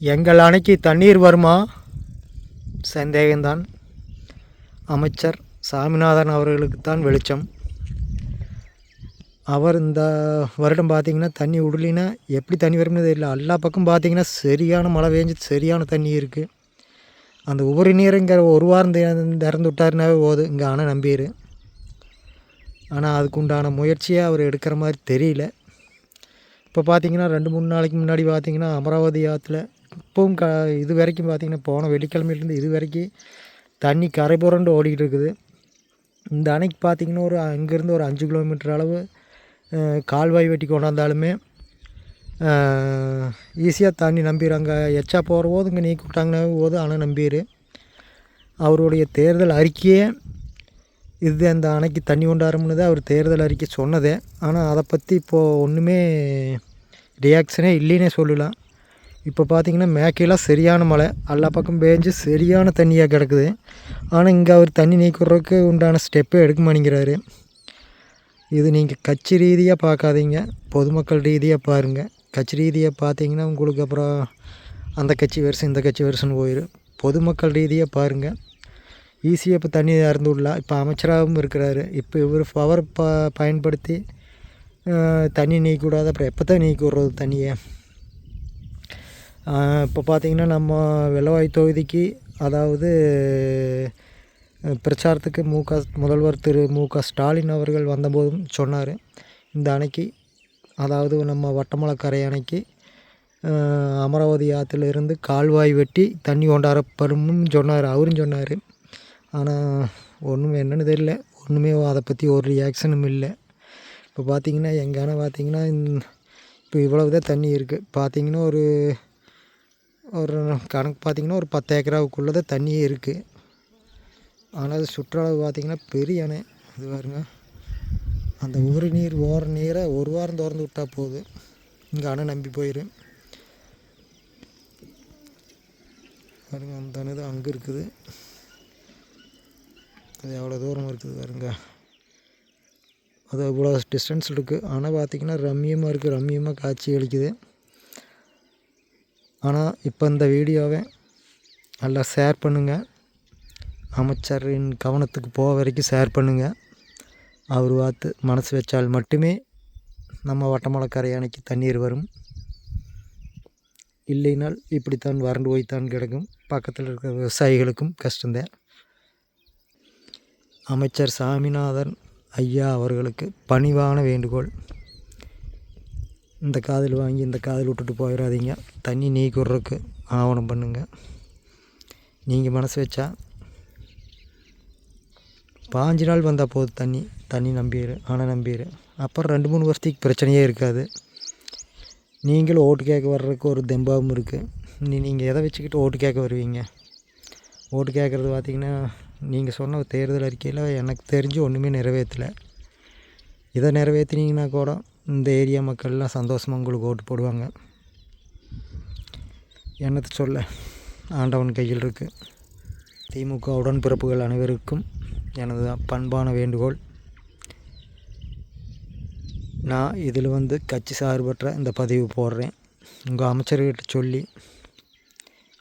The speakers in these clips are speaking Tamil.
எங்கள் அணைக்கு தண்ணீர் வருமா? சந்தேகம்தான். அமைச்சர் சாமிநாதன் அவர்களுக்கு தான் வெளிச்சம். அவர் இந்த வருடம் பார்த்திங்கன்னா தண்ணி விடலினா எப்படி தண்ணி வரும்னு தெரியல. எல்லா பக்கம் பார்த்திங்கன்னா சரியான மழை பெஞ்சு சரியான தண்ணி இருக்குது அந்த உபரி நீருங்கிற ஒரு வாரம் திறந்து விட்டாருனாவே போதும். இங்கே அணை நம்பிடு ஆனால் அதுக்கு உண்டான முயற்சியை அவர் எடுக்கிற மாதிரி தெரியல. இப்போ பார்த்தீங்கன்னா ரெண்டு மூணு நாளைக்கு முன்னாடி பார்த்தீங்கன்னா அமராவதி ஆற்றுல இப்போவும் க இது வரைக்கும் பார்த்தீங்கன்னா போன வெள்ளிக்கிழமையிலேருந்து இது வரைக்கும் தண்ணி கரை புரண்டு ஓடிக்கிட்டு இருக்குது. இந்த அணைக்கு பார்த்தீங்கன்னா ஒரு அங்கேருந்து ஒரு அஞ்சு கிலோமீட்டர் அளவு கால்வாய் வெட்டி கொண்டாந்தாலுமே ஈஸியாக தண்ணி நம்பிடுறாங்க. எச்சா போகிற போது இங்கே நீக்கி விட்டாங்கன்னா போது அணை நம்பிடு. அவருடைய தேர்தல் அறிக்கையே இது அந்த அணைக்கு தண்ணி கொண்டாரும்னு தான் அவர் தேர்தல் அறிக்கை சொன்னதே. ஆனால் அதை பற்றி இப்போது ஒன்றுமே ரியாக்ஷனே இல்லைன்னே சொல்லலாம். இப்போ பார்த்தீங்கன்னா மேக்கையெல்லாம் சரியான மழை. எல்லா பக்கம் பேஞ்சு சரியான தண்ணியாக கிடக்குது. ஆனால் இங்கே அவர் தண்ணி நீக்கிறதுக்கு உண்டான ஸ்டெப்பே எடுக்க மாட்டேங்கிறாரு. இது நீங்கள் கட்சி ரீதியாக பார்க்காதீங்க பொதுமக்கள் ரீதியாக பாருங்கள் கட்சி ரீதியாக பார்த்தீங்கன்னா உங்களுக்கு அப்புறம் அந்த கட்சி வருஷம் இந்த கட்சி வருஷம்னு போயிடும் பொதுமக்கள் ரீதியாக பாருங்கள் ஈஸியாக இப்போ தண்ணி இறந்து விடலாம் இப்போ அமைச்சராகவும் இருக்கிறாரு. இப்போ இவர் பவர் ப பயன்படுத்தி தண்ணி நீக்கூடாது. அப்புறம் எப்போ தான் நீக்கி விட்றது தண்ணியை இப்போ பார்த்தீங்கன்னா நம்ம வெள்ளவாய் தொகுதிக்கு அதாவது பிரச்சாரத்துக்கு மு க முதல்வர் திரு மு க ஸ்டாலின் அவர்கள் வந்தபோதும் சொன்னார். இந்த அணைக்கு அதாவது நம்ம வட்டமலக்கரை அணைக்கு அமராவதி ஆற்றிலிருந்து கால்வாய் வெட்டி தண்ணி கொண்டாரப்படும்னு சொன்னார். அவரும் சொன்னார். ஆனால் ஒன்றும் என்னன்னு தெரியல. ஒன்றுமே அதை பற்றி ஒரு ரியாக்ஷனும் இல்லை. இப்போ பார்த்தீங்கன்னா எங்கேனா அணை பார்த்தீங்கன்னா இப்போ இவ்வளவு தான் தண்ணி இருக்குது பார்த்தீங்கன்னா ஒரு ஒரு கணக்கு பார்த்தீங்கன்னா ஒரு பத்து ஏக்கராவுக்குள்ளே தான் தண்ணியே இருக்குது ஆனால் அது சுற்றளவு பார்த்திங்கன்னா பெரிய அணை. இது பாருங்க. அந்த உபரி நீர் ஓர நீரை ஒரு வாரம் திறந்து விட்டா போதும் இங்கே அணை நம்பி போயிடும் பாருங்க அந்த அணை தான் அங்கே இருக்குது. அது எவ்வளோ தூரம் இருக்குது பாருங்க. அது இவ்வளோ டிஸ்டன்ஸ் இருக்குது ஆனால் பார்த்திங்கன்னா ரம்மியமாக இருக்குது ரம்மியமாக காட்சி அளிக்குது. ஆனால் இப்போ இந்த வீடியோவை நல்லா ஷேர் பண்ணுங்கள் அமைச்சரின் கவனத்துக்கு போக வரைக்கும் ஷேர் பண்ணுங்கள் அவர் பார்த்து மனசு வச்சால் மட்டுமே நம்ம வட்டமலக்கரை அணைக்கு தண்ணீர் வரும். இல்லைனால் இப்படித்தான் வறண்டு போய்த்தான் கிடக்கும். பக்கத்தில் இருக்கிற விவசாயிகளுக்கும் கஷ்டம்தான். அமைச்சர் சாமிநாதன் ஐயா அவர்களுக்கு பணிவான வேண்டுகோள். இந்த காதில் வாங்கி இந்த காதில் விட்டுட்டு போயிடாதீங்க தண்ணி நீக்கி விட்றதுக்கு ஆவணம் பண்ணுங்க. நீங்கள் மனசு வச்சா பாஞ்சு நாள் வந்தால் போதும் தண்ணி. தண்ணி நம்பிடு ஆனால் நம்பிடு. அப்புறம் ரெண்டு மூணு வருஷத்துக்கு பிரச்சனையே இருக்காது. நீங்களும் ஓட்டு கேட்க வர்றதுக்கு ஒரு தெம்பாவும் இருக்குது நீ நீங்கள் எதை வச்சுக்கிட்டு ஓட்டு கேட்க வருவீங்க? ஓட்டு கேட்குறது பார்த்திங்கன்னா நீங்கள் சொன்ன தேர்தல் அறிக்கையில் எனக்கு தெரிஞ்சு ஒன்றுமே நிறைவேற்றலை. இதை நிறைவேற்றினீங்கன்னா கூட இந்த ஏரியா மக்கள்லாம் சந்தோஷமாக உங்களுக்கு ஓட்டு போடுவாங்க. என்னத்தை சொல்ல? ஆண்டவன் கையில் இருக்குது திமுக உடன்பிறப்புகள் அனைவருக்கும் எனது பண்பான வேண்டுகோள். நான் இதில் வந்து கட்சி சார்பற்ற இந்த பதிவு போடுறேன். உங்கள் அமைச்சர்கிட்ட சொல்லி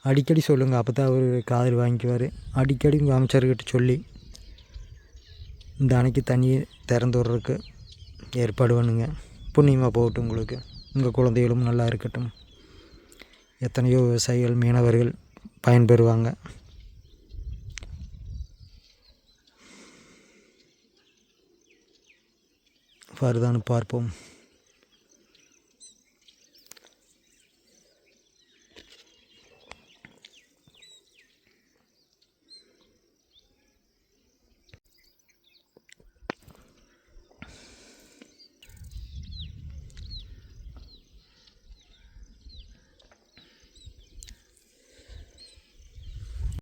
அடிக்கடி சொல்லுங்கள் அப்போ தான் அவர் காதில் வாங்கிக்குவார். அடிக்கடி உங்கள் அமைச்சர்கிட்ட சொல்லி இந்த அணைக்கு தண்ணியை திறந்து விட்றதுக்கு ஏற்பாடு பண்ணுங்க. புண்ணியமாக போகட்டும் உங்களுக்கு. உங்கள் குழந்தைகளும் நல்லா இருக்கட்டும். எத்தனையோ விவசாயிகள் மீனவர்கள் பயன்பெறுவாங்க. வருதான்னு பார்ப்போம்.